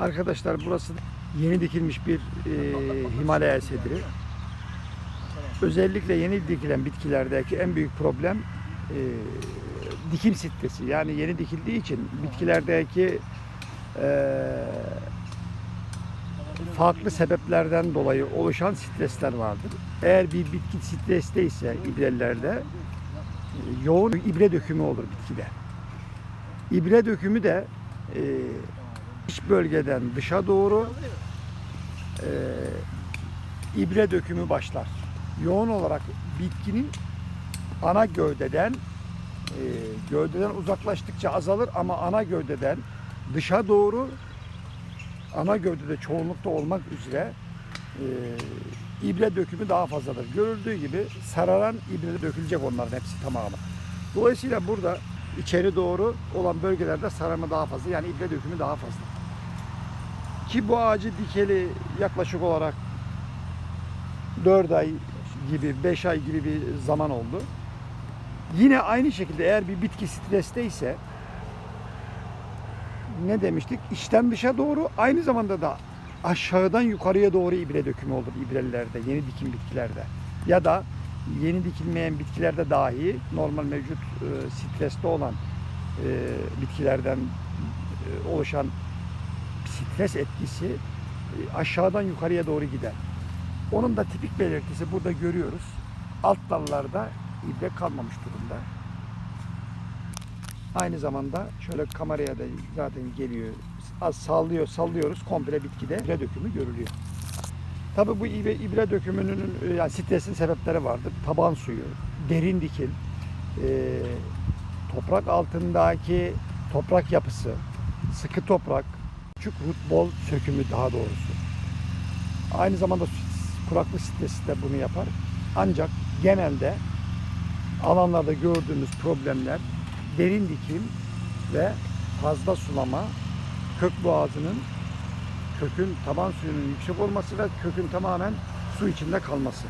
Arkadaşlar burası yeni dikilmiş bir e, Himalaya sediri. Özellikle yeni dikilen bitkilerdeki en büyük problem e, dikim stresi. Yani yeni dikildiği için bitkilerdeki e, farklı sebeplerden dolayı oluşan stresler vardır. Eğer bir bitki stresteyse ibrelerde e, yoğun ibre dökümü olur bitkide. İbre dökümü de e, iç bölgeden dışa doğru e, ibre dökümü başlar. Yoğun olarak bitkinin ana gövdeden e, gövdeden uzaklaştıkça azalır ama ana gövdeden dışa doğru ana gövdede çoğunlukta olmak üzere e, ibre dökümü daha fazladır. Görüldüğü gibi sararan ibre dökülecek onların hepsi tamamı. Dolayısıyla burada içeri doğru olan bölgelerde sararma daha fazla yani ibre dökümü daha fazla. Ki bu ağacı dikeli yaklaşık olarak 4 ay gibi 5 ay gibi bir zaman oldu. Yine aynı şekilde eğer bir bitki stresteyse ne demiştik? İçten dışa doğru aynı zamanda da aşağıdan yukarıya doğru ibre dökümü olur ibrelilerde, yeni dikim bitkilerde. Ya da yeni dikilmeyen bitkilerde dahi normal mevcut e, streste olan e, bitkilerden e, oluşan stres etkisi e, aşağıdan yukarıya doğru gider. Onun da tipik belirtisi burada görüyoruz. Alt dallarda ibre kalmamış durumda. Aynı zamanda şöyle kameraya da zaten geliyor. Az sallıyor, sallıyoruz. Komple bitkide ibre dökümü görülüyor. Tabii bu ibre, ibre dökümünün e, yani stresin sebepleri vardır. Taban suyu, derin dikil, e, toprak altındaki toprak yapısı, sıkı toprak, küçük root ball sökümü daha doğrusu. Aynı zamanda kuraklık stresi de bunu yapar. Ancak genelde alanlarda gördüğümüz problemler derin dikim ve fazla sulama, kök boğazının kökün taban suyunun yüksek olması ve kökün tamamen su içinde kalması.